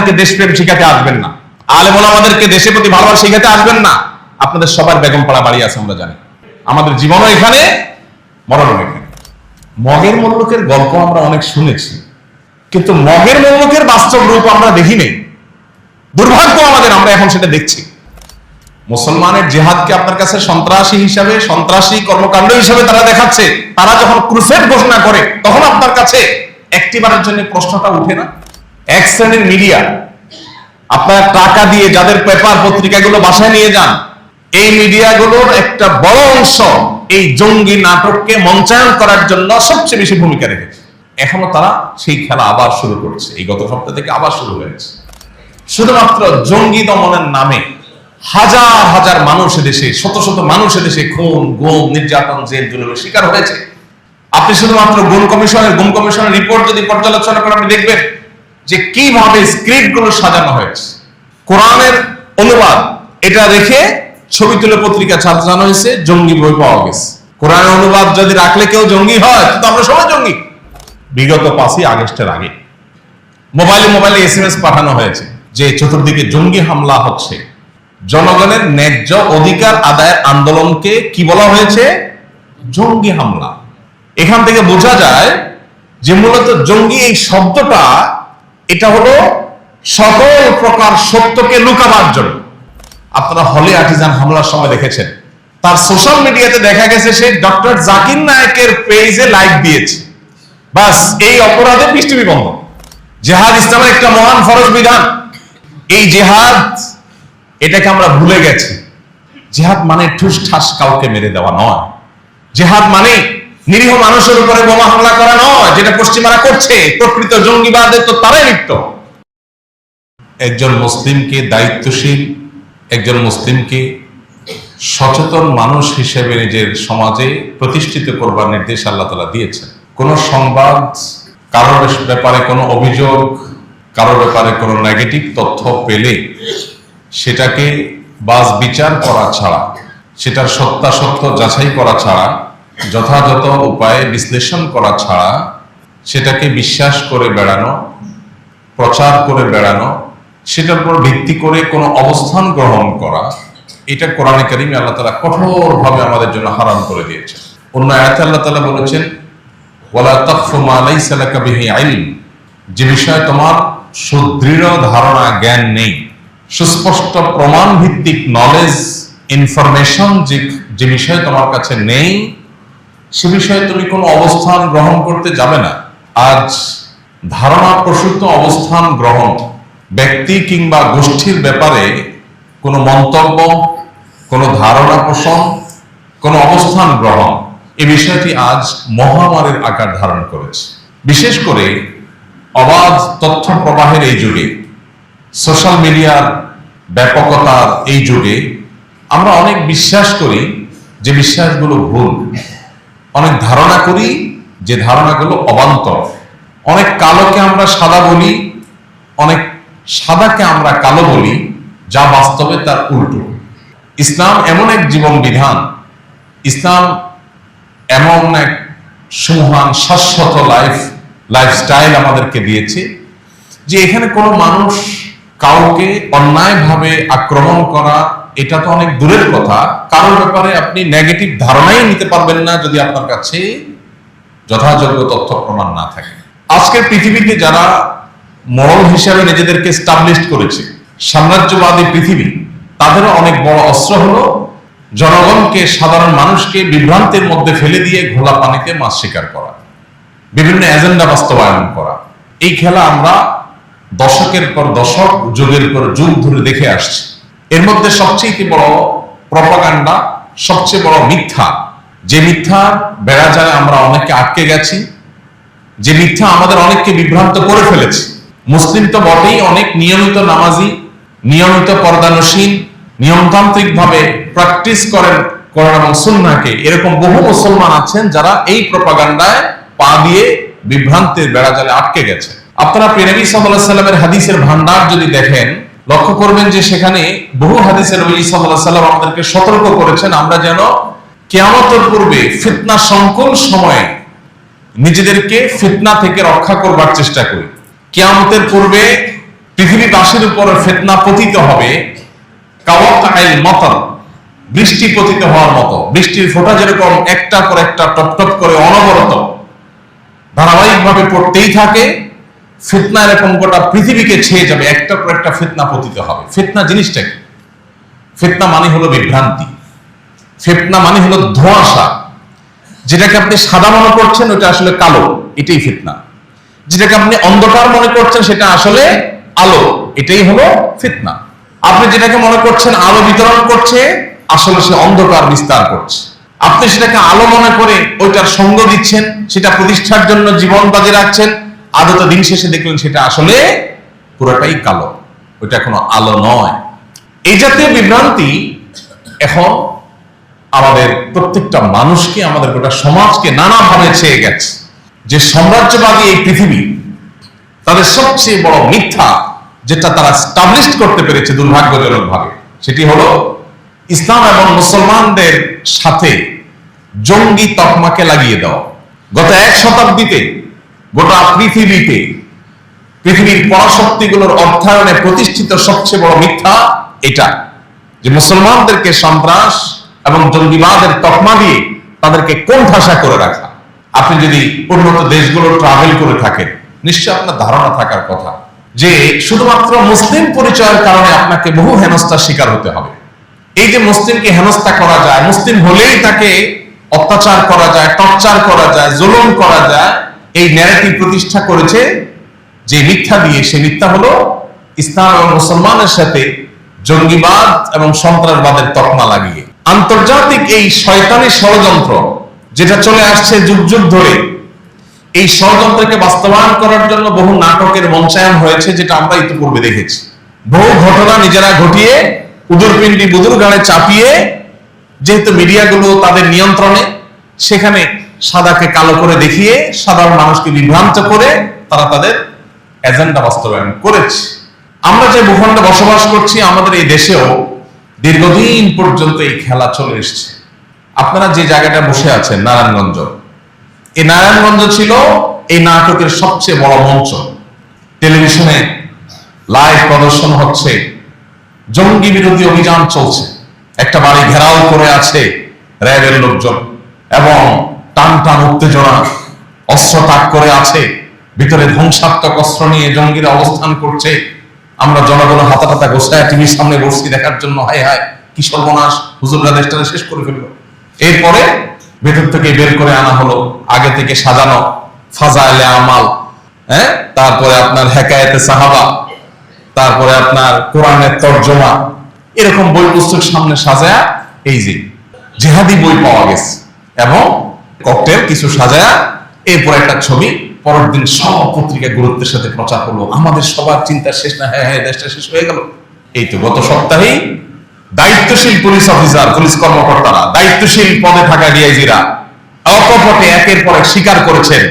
আমাদেরকে দেশপ্রেম শিখাতে আসবেন না। আলেমুল আমাদেরকে দেশের প্রতি ভালোবাসা শিখাতে আসবেন না। আপনাদের সবার বেগম পাড়া বাড়ি আছে আমরা জানি। আমাদের জীবনও এখানে, মরণও এখানে। মগের মল্লুকের গল্প আমরা অনেক শুনেছি। কিন্তু মগের মল্লুকের বাস্তব রূপ আমরা দেখি নেই। দুর্ভাগ্য আমাদের, আমরা এখন সেটা দেখছি। মুসলমানের জেহাদকে আপনার কাছে সন্ত্রাসী হিসাবে, সন্ত্রাসী কর্মকাণ্ড হিসাবে তারা দেখাচ্ছে। তারা যখন ক্রুসেড ঘোষণা করে, তখন আপনার কাছে একটিবারের জন্য প্রশ্নটা উঠে না? এক শ্রেণির মিডিয়া আপনার টাকা দিয়ে যাদের পেপার পত্রিকাগুলো বাসায় নিয়ে যান, এই মিডিয়াগুলোর একটা বড় অংশ এই জঙ্গি নাটককে মঞ্চায়ন করার জন্য সবচেয়ে বেশি ভূমিকা রেখেছে। এখনও তারা সেই খেলা আবার শুরু করছে। এই গত সপ্তাহ থেকে আবার শুরু হয়েছে। শুধুমাত্র জঙ্গি দমনের নামে হাজার হাজার মানুষ দেশে শত শত মানুষ দেশে খুন, গুম, নির্যাতন, জেল, জুলুমের শিকার হয়েছে। আপনি শুধুমাত্র গুম কমিশনের গুম কমিশনের রিপোর্ট যদি পর্যালোচনা করেন, আপনি দেখবেন যে কীভাবে স্ক্রিপ্টগুলো সাজানো হয়েছে। কোরআনের অনুবাদ, এটা রেখে ছবি তুলে পত্রিকা ছাপানো হয়েছে, জঙ্গি বই পাওয়া গেছে। কোরআনের অনুবাদ যদি রাখলে কেউ জঙ্গি হয়, তো আমরা সবাই জঙ্গি। বিগত পাঁচই আগস্টের আগে মোবাইলে মোবাইলে এস এম এস পাঠানো হয়েছে যে চতুর্দিকে জঙ্গি হামলা হচ্ছে। জনগণের ন্যায্য অধিকার আদায়ের আন্দোলনকে কি বলা হয়েছে? জঙ্গি হামলা। এখান থেকে বোঝা যায় যে মূলত জঙ্গি এই শব্দটা এটা হলো সকল প্রকার সত্যকে লুকাবার জন্য। আপনারা হলে আর্টিজান হামলার সময় দেখেছেন। তার সোশ্যাল মিডিয়াতে দেখা গেছে সে ডক্টর জাকির নায়কের পেজে লাইক দিয়েছে। বাস, এই অপরাধে পৃষ্ঠবী বন্ধ। জেহাদ ইসলামের একটা মহান ফরজ বিধান। এই জেহাদ, এটাকে আমরা ভুলে গেছি। জেহাদ মানে ঠুস ঠাস কাউকে মেরে দেওয়া নয়। জেহাদ মানে নিরীহ মানুষের উপরে বোমা হামলা করা নয়, যেটা পশ্চিমারা করছে। প্রকৃত জঙ্গিবাদের তো তারাই লিপ্ত। একজন মুসলিমকে দায়িত্বশীল, একজন মুসলিমকে সচেতন মানুষ হিসেবে নিজের সমাজে প্রতিষ্ঠিত করবার নির্দেশ আল্লাহ তালা দিয়েছেন। কোন সংবাদ, কারোর ব্যাপারে কোনো অভিযোগ, কারোর ব্যাপারে কোনো নেগেটিভ তথ্য পেলে সেটাকে বাস বিচার করা ছাড়া, সেটার সত্যাসত্য যাচাই করা ছাড়া যথাযথ উপায়ে বিশ্লেষণ করা ছাড়া সেটাকে বিশ্বাস করে বেড়ানো, প্রচার করে বেড়ানো, সেটার উপর ভিত্তি করে কোনো অবস্থান গ্রহণ করা, এটা কোরআনে কারিমে আল্লাহ তালা কঠোরভাবে আমাদের জন্য হারাম করে দিয়েছে অন্য আয়াতে আল্লাহ তালা বলেছেন যে বিষয়ে তোমার সুদৃঢ় ধারণা, জ্ঞান নেই, সুস্পষ্ট প্রমাণ ভিত্তিক নলেজ ইনফরমেশন যে বিষয়ে তোমার কাছে নেই সে বিষয়ে তুমি কোনো অবস্থান গ্রহণ করতে যাবে না। আজ ধারণা প্রসূত অবস্থান গ্রহণ, ব্যক্তি কিংবা গোষ্ঠীর ব্যাপারে কোনো মন্তব্য, কোনো ধারণা পোষণ, কোনো অবস্থান গ্রহণ এই বিষয়টি আজ মহামারীর আকার ধারণ করেছে। বিশেষ করে অবাধ তথ্য প্রবাহের এই যুগে, সোশ্যাল মিডিয়ার ব্যাপকতার এই যুগে, আমরা অনেক বিশ্বাস করি যে বিশ্বাসগুলো ভুল। অনেক ধারণা করি যে ধারণাগুলো অবান্তর। অনেক কালোকে আমরা সাদা বলি, অনেক সাদাকে আমরা কালো বলি, যা বাস্তবে তার উল্টো। ইসলাম এমন এক জীবন বিধান ইসলাম এমন এক সুমহান, শাশ্বত লাইফ, লাইফস্টাইল আমাদেরকে দিয়েছে, যে এখানে কোনো মানুষ কাউকে অন্যায়ভাবে আক্রমণ করা এটা তো অনেক দূরের কথা। কারোর ব্যাপারে আপনি নেগেটিভ ধারণাই নিতে পারবেন না যদি আপনার কাছে যথাযোগ্য তথ্য প্রমাণ না থাকে। আজকের পৃথিবীতে যারা মরল হিসাবে নিজেদেরকে স্টাবলিশ করেছে, সাম্রাজ্যবাদী পৃথিবী তাদেরও অনেক বড় অস্ত্র হলো জনগণকে, সাধারণ মানুষকে বিভ্রান্তের মধ্যে ফেলে দিয়ে ঘোলা পানিতে মাছ শিকার করা, বিভিন্ন এজেন্ডা বাস্তবায়ন করা। এই খেলা আমরা দশকের পর দশক, যুগের পর যুগ ধরে দেখে আসছি। এর মধ্যে সবচেয়ে বড় প্রপাগান্ডা সবচেয়ে বড় মিথ্যা। যে মিথ্যা বেড়া যায় আমরা অনেকে আটকে গেছি, যে মিথ্যা আমাদের অনেককে বিভ্রান্ত করে ফেলেছে। মুসলিম তো বটেই অনেক নিয়মিত নামাজি, নিয়মিত পর্দানসীন নিয়মতান্ত্রিক ভাবে প্র্যাকটিস করেন কোরআন এবং সুন্নাহকে। এরকম বহু মুসলমান আছেন যারা এই প্রপাগান্ডায় পা দিয়ে বিভ্রান্তের বেড়াজালে আটকে গেছে। আপনারা প্রেনবী সাল্লাহ সাল্লামের হাদিসের ভান্ডার যদি দেখেন লক্ষ্য করবেন যে সেখানে বহু হাদিসের নবী সাল্লাম আমাদেরকে সতর্ক করেছেন, আমরা যেন কেয়ামতের পূর্বে ফিতনা সংকুল সময়ে নিজেদেরকে ফিতনা থেকে রক্ষা করবার চেষ্টা করি। কেয়ামতের পূর্বে পৃথিবীবাসীর উপর ফেতনা পতিত হবে, কাওয়াকাইল মতন বৃষ্টি পতিত হওয়ার মতো। বৃষ্টির ফোঁটা যেরকম একটা পর একটা টপ টপ করে অনবরত ধারাবাহিকভাবে পড়তেই থাকে ফিতনা এরকম গোটা পৃথিবীকে ছেয়ে যাবে, একটা পর একটা ফিতনা পতিত হবে। ফিতনা জিনিসটা কি? ফিতনা মানে হলো বিভ্রান্তি। ফিতনা মানে হলো ধোঁয়াশা। যেটাকে আপনি সাদা মনে করছেন, ওটা আসলে কালো, এটাই ফিতনা। যেটাকে আপনি অন্ধকার মনে করছেন, সেটা আসলে আলো, এটাই হলো ফিতনা। আপনি যেটাকে মনে করছেন আলো বিতরণ করছে, আসলে সে অন্ধকার বিস্তার করছে। আপনি সেটাকে আলো মনে করে ওইটার সঙ্গ দিচ্ছেন, সেটা প্রতিষ্ঠার জন্য জীবন বাজে রাখছেন আদত দিন শেষে দেখলেন সেটা আসলে পুরোটাই কালো। ওইটা কোনো আলো নয়। এই জাতীয় বিভ্রান্তি এখন আমাদের প্রত্যেকটা মানুষকে, আমাদের গোটা সমাজকে নানাভাবে ছেয়ে গেছে। যে সাম্রাজ্যবাদী এই পৃথিবী, তাদের সবচেয়ে বড় মিথ্যা যেটা তারা স্টাবলিশ করতে পেরেছে দুর্ভাগ্যজনক ভাবে সেটি হলো ইসলাম এবং মুসলমানদের সাথে জঙ্গি তকমাকে লাগিয়ে দেওয়া। গত এক শতাব্দীতে গোটা পৃথিবীতে পৃথিবীর পরাশক্তিগুলোর অর্থায়নে প্রতিষ্ঠিত সবচেয়ে বড় মিথ্যা এটা। যে মুসলমানদেরকে সন্ত্রাস এবং জঙ্গিবাদের তকমা দিয়ে তাদেরকে কোণঠাসা করে রাখা? আপনি যদি উন্নত দেশগুলো ট্রাভেল করে থাকেন নিশ্চয় আপনার ধারণা থাকার কথা যে শুধুমাত্র মুসলিম পরিচয়ের কারণে আপনাকে বহু হেনস্থার শিকার হতে হবে। এই যে মুসলিমকে হেনস্থা করা যায়, মুসলিম হলেই তাকে অত্যাচার করা যায়, টর্চার করা যায়, জুলুম করা যায় এই ন্যারেটিভ প্রতিষ্ঠা করেছে যে মিথ্যা দিয়ে, সে মিথ্যা হলো ইসলাম এবং মুসলমানের সাথে জঙ্গিবাদ এবং সন্ত্রাসবাদের তকমা লাগিয়ে। আন্তর্জাতিক এই শয়তানি ষড়যন্ত্র যেটা চলে আসছে যুগ যুগ ধরে, এই ষড়যন্ত্রকে বাস্তবায়ন করার জন্য বহু নাটকের মঞ্চায়ন হয়েছে যেটা আমরা ইতিপূর্বে দেখেছি। বহু ঘটনা নিজেরা ঘটিয়ে উদুরপিন্ডি বুদুর গাড়ে চাপিয়ে, যেহেতু মিডিয়াগুলো তাদের নিয়ন্ত্রণে, সেখানে সাদাকে কালো করে দেখিয়ে সাধারণ মানুষকে বিভ্রান্ত করে তারা তাদের এজেন্ডা বাস্তবায়ন করেছে। আমরা যে ভূখণ্ডে বসবাস করছি, আমাদের এই দেশেও দীর্ঘদিন পর্যন্ত এই খেলা চলে এসছে। আপনারা যে জায়গাটা বসে আছেন, নারায়ণগঞ্জ, এই নারায়ণগঞ্জ ছিল এই নাটকের সবচেয়ে বড় মঞ্চ। টেলিভিশনে লাইভ প্রদর্শন হচ্ছে, জঙ্গি বিরোধী অভিযান চলছে। একটা বাড়ি ঘেরাও করে আছে র্যাবের লোকজন এবং টান টান উত্তেজনা, অস্ত্র তাক করে আছে, ভিতরে ধ্বংসাত্মক অস্ত্র নিয়ে জঙ্গিরা অবস্থান করছে। আমরা জনগণ হাতা টাতা গোসায় টিভির সামনে বসছি দেখার জন্য, হায় হায়, কি সর্বনাশ, হুজুররা দেশটা শেষ করে ফেলল। এরপরে ভেতর থেকে বের করে আনা হলো, আগে থেকে সাজানো ফাজাইলে আমাল হ্যাঁ? তারপরে আপনার হেকায়েতে সাহাবা, তারপরে আপনার কোরআনের তর্জমা, এরকম বই পুস্তক সামনে সাজায়া এই যে জেহাদি বই পাওয়া গেছে। এবং ককটেল কিছু সাজায়া এরপর একটা ছবি, পরের দিন সব পত্রিকা গুরুত্বের সাথে প্রচার করল আমাদের সবার চিন্তা শেষ না হ্যাঁ হ্যাঁ দেশটা শেষ হয়ে গেল। এই তো গত সপ্তাহেই দায়িত্বশীল পুলিশ অফিসার, পুলিশ কর্মকর্তারা, দায়িত্বশীল পদে থাকা ডিআইজিরা অকপটে একের পর এক স্বীকার করেছেন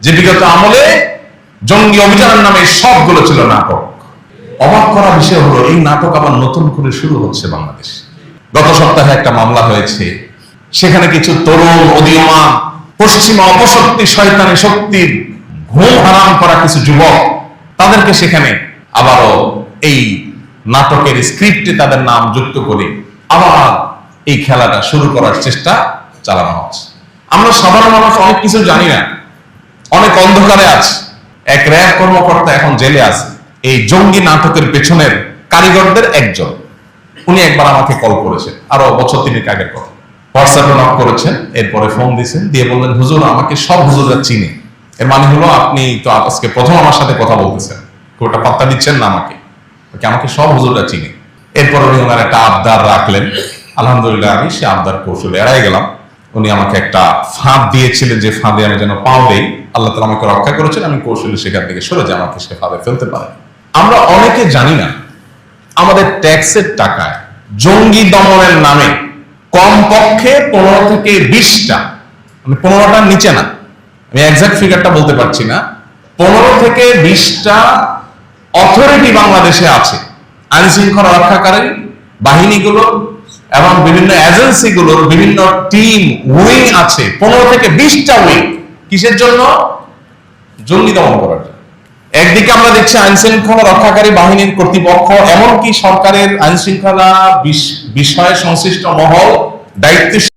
যে বিগত আমলে জঙ্গি অভিযানের নামে সবগুলো ছিল নাটক। অবাক করা বিষয় হলো, এই নাটক আবার নতুন করে শুরু হচ্ছে বাংলাদেশ। গত সপ্তাহে একটা মামলা হয়েছে সেখানে কিছু তরুণ, উদীয়মান, পশ্চিমা অপশক্তি, শয়তানি শক্তির ঘুম হারাম করা কিছু যুবক, তাদেরকে সেখানে আবারও এই নাটকের স্ক্রিপ্টে তাদের নাম যুক্ত করে আবার এই খেলাটা শুরু করার চেষ্টা চালানো হচ্ছে। আমরা সাধারণ মানুষ অনেক কিছু জানি না। অনেক অন্ধকারে আছে। এক র্যাব কর্মকর্তা এখন জেলে আছে। এই জঙ্গি নাটকের পেছনের কারিগরদের একজন। উনি একবার আমাকে কল করেছেন। আরও বছর তিনেক আগের কথা। হোয়াটসঅ্যাপে নক করেছেন, এরপরে ফোন দিয়েছেন, দিয়ে বললেন, হুজুর, আমাকে সব হুজুররা চিনে। এর মানে হলো, আপনি তো আজকে প্রথম আমার সাথে কথা বলতেছেন। কেউ ওটা পাত্তা দিচ্ছেন না আমাকে। আমাকে সব হুজুররা চিনে। এরপর উনি ওনার একটা আবদার রাখলেন। আলহামদুলিল্লাহ, আমি সে আবদার কৌশলে এড়াই গেলাম। উনি আমাকে একটা ফাঁদ দিয়েছিলেন, যে ফাঁদে আমি যেন পাও দেই। আল্লাহ তালা আমাকে রক্ষা করেছেন, আমি কৌশলে সেখান থেকে সরে যাই, আমাকে সে ফাঁদে ফেলতে পারে। আমরা অনেকে জানি না, আমাদের ট্যাক্সের টাকায় জঙ্গি দমনের নামে কমপক্ষে পনেরো থেকে বিশটা। মানে পনেরোটার নিচে না। আমি একজাক্ট ফিগারটা বলতে পারছি না। পনেরো থেকে বিশটা অথরিটি বাংলাদেশে আছে। আইন শৃঙ্খলা রক্ষাকারী বাহিনীগুলো এবং বিভিন্ন এজেন্সিগুলোর বিভিন্ন টিম উইং আছে। পনেরো থেকে বিশটা উইং কিসের জন্য? জঙ্গি দমন করার একদিকে আমরা দেখছি আইন শৃঙ্খলা রক্ষাকারী বাহিনীর কর্তৃপক্ষ, এমনকি সরকারের আইন শৃঙ্খলা বিষ- বিষয়ে সংশ্লিষ্ট মহল দায়িত্ব